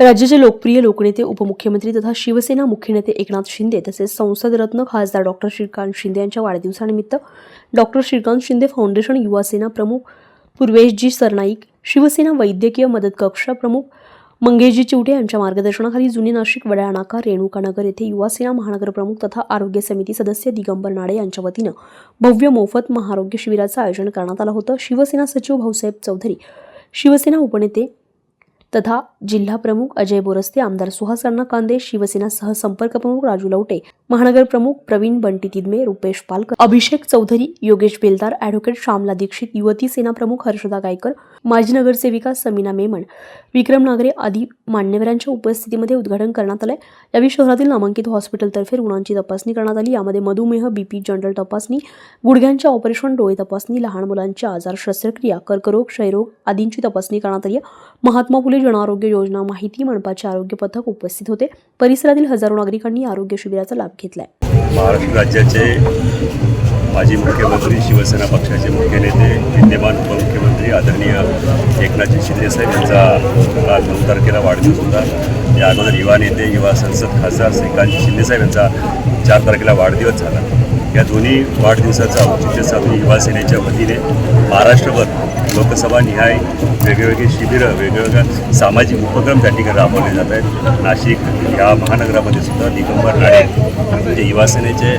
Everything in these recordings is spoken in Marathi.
राज्याचे लोकप्रिय लोकनेते उपमुख्यमंत्री तथा शिवसेना मुख्य नेते एकनाथ शिंदे तसेच संसदरत्न खासदार डॉक्टर श्रीकांत शिंदे यांच्या वाढदिवसानिमित्त डॉक्टर श्रीकांत शिंदे फाउंडेशन युवासेना प्रमुख पूर्वेशजी सरनाईक शिवसेना वैद्यकीय मदत कक्ष प्रमुख मंगेशजी चिवटे यांच्या मार्गदर्शनाखाली जुनी नाशिक वडाळा नाका रेणुकानगर येथे युवासेना महानगर प्रमुख तथा आरोग्य समिती सदस्य दिगंबर नाडे यांच्या वतीनं भव्य मोफत महाआरोग्य शिबिराचं आयोजन करण्यात आलं होतं. शिवसेना सचिव भाऊसाहेब चौधरी शिवसेना उपनेते तथा जिल्हा प्रमुख अजय बोरस्ते आमदार सुहास अण्णा कांदे शिवसेना सहसंपर्क प्रमुख राजू लवटे महानगर प्रमुख प्रवीण बंटी तिदमे रुपेश पालकर अभिषेक चौधरी योगेश बेलदार अॅडव्होकेट श्यामला दीक्षित युवती सेना प्रमुख हर्षदा गायकर माजी नगरसेविका समीना मेमण विक्रम नागरे आदी मान्यवरांच्या उपस्थितीमध्ये उद्घाटन करण्यात आलंय. यावेळी शहरातील नामांकित हॉस्पिटलतर्फे रुग्णांची तपासणी करण्यात आली. यामध्ये मधुमेह बीपी जनरल तपासणी गुडघ्यांच्या ऑपरेशन डोळे तपासणी लहान मुलांच्या आजार शस्त्रक्रिया कर्करोग क्षयरोग आदींची तपासणी करण्यात आली. महात्मा फुले जनआरोग्य योजना माहिती मनपाचे आरोग्य पथक उपस्थित होते. परिसरातील हजारो नागरिकांनी आरोग्य शिबिराचा लाभ घेतलाय. महाराष्ट्र राज्याचे माजी मुख्यमंत्री शिवसेना पक्षाचे मुख्य नेते विद्यमान उपमुख्यमंत्री आदरणीय एकनाथजी शिंदेसाहेब यांचा काल नऊ तारखेला वाढदिवस होता. या अगोदर युवा नेते युवा संसद खासदार श्रीकांत शिंदेसाहेब यांचा चार तारखेला वाढदिवस झाला. या दोन्ही वाढदिवसाचा औचित्य साधून युवा सेनेच्या वतीने महाराष्ट्रभर लोकसभा निहाय वेगवेगळी शिबिरं वेगवेगळ्या सामाजिक उपक्रम त्या ठिकाणी राबवले जात आहेत. नाशिक या महानगरामध्ये सुद्धा दिगंबर नाडे जे युवा सेनेचे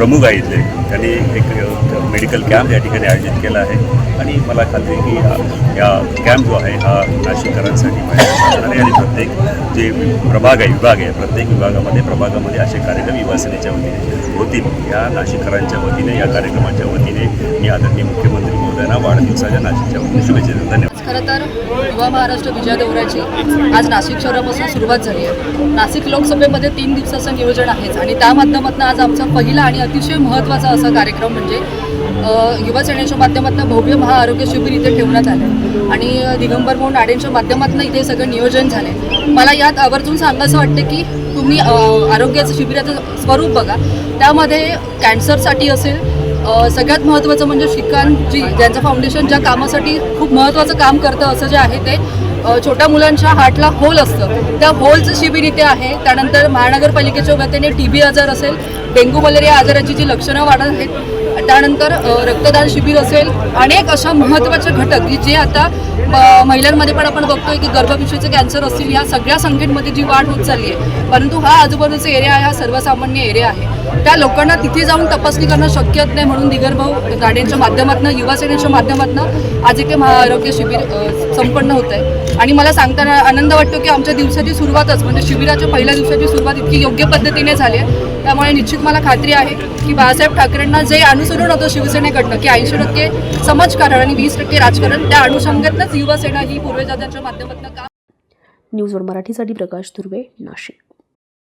प्रमुख आहेत त्यांनी एक मेडिकल कॅम्प या ठिकाणी आयोजित केला आहे. आणि मला खात्री आहे की या कॅम्प जो आहे हा नाशिककरांसाठी म्हणजे आणि प्रत्येक जे प्रभाग आहे विभाग आहे प्रत्येक विभागामध्ये प्रभागामध्ये असे कार्यक्रम युवासेनेच्या वतीने होतील. या नाशिककरांच्या वतीने या कार्यक्रमाच्या वतीने मी आदरणीय मुख्यमंत्री महोदयांना वाढदिवसाच्या नाशिकच्या वतीने शुभेच्छा देतो. धन्यवाद. खरं तर युवा महाराष्ट्र विजय दौऱ्याची आज नाशिक शहरापासून सुरुवात झाली आहे. नाशिक लोकसभेमध्ये तीन दिवसाचं नियोजन आहेच आणि त्या माध्यमातून आज आमचा पहिला आणि अतिशय महत्त्वाचा असा कार्यक्रम म्हणजे युवा सेनेच्या माध्यमातून भव्य महाआरोग्य शिबिर इथे ठेवण्यात आलं आणि दिगंबर म्हणून नाडेंच्या माध्यमातून इथे सगळं नियोजन झालं मला यात आवर्जून सांगायचं वाटतं की तुम्ही आरोग्याचं शिबिराचं स्वरूप बघा. त्यामध्ये कॅन्सरसाठी असेल सगळ्यात महत्त्वाचं म्हणजे श्रीकांतजी ज्यांचं फाउंडेशन ज्या कामासाठी खूप महत्त्वाचं काम करतं असं जे आहे ते छोट्या मुलांच्या हार्टला होल असतं. त्या होलचं शिबिर इथे आहे. त्यानंतर महानगरपालिकेच्या वतीने टी बी आजार असेल डेंग्यू मलेरिया आजाराची जी लक्षणं वाढत आहेत त्यानंतर रक्तदान शिबिर असेल. अनेक अशा महत्त्वाचे घटक की जे आता महिलांमध्ये पण आपण बघतोय की गर्भपिशवीचे कॅन्सर असतील ह्या सगळ्या संख्येमध्ये जी वाढ होत चालली आहे. परंतु हा आजूबाजूचा एरिया आहे हा सर्वसामान्य एरिया आहे. त्या लोकांना तिथे जाऊन तपासणी करणं शक्यच नाही म्हणून दिगरभाऊ गाड्यांच्या माध्यमातून युवा सेनेच्या माध्यमातून आज इथे महाआरोग्य शिबिर संपन्न होत आहे. आणि मला सांगताना आनंद वाटतो की आमच्या दिवसाची सुरुवातच म्हणजे शिबिराच्या पहिल्या दिवसाची सुरुवात इतकी योग्य पद्धतीने झाली आहे. त्यामुळे निश्चित मला खात्री आहे की बाळासाहेब ठाकरेंना जे अनुसरण होतं शिवसेनेकडनं की ऐंशी टक्के समाजकारण आणि वीस टक्के राजकारण त्या अनुषंगातनंच युवासेना ही पूर्वजादांच्या माध्यमातून काम न्यूजवर मराठीसाठी प्रकाश धुर्वे नाशिक.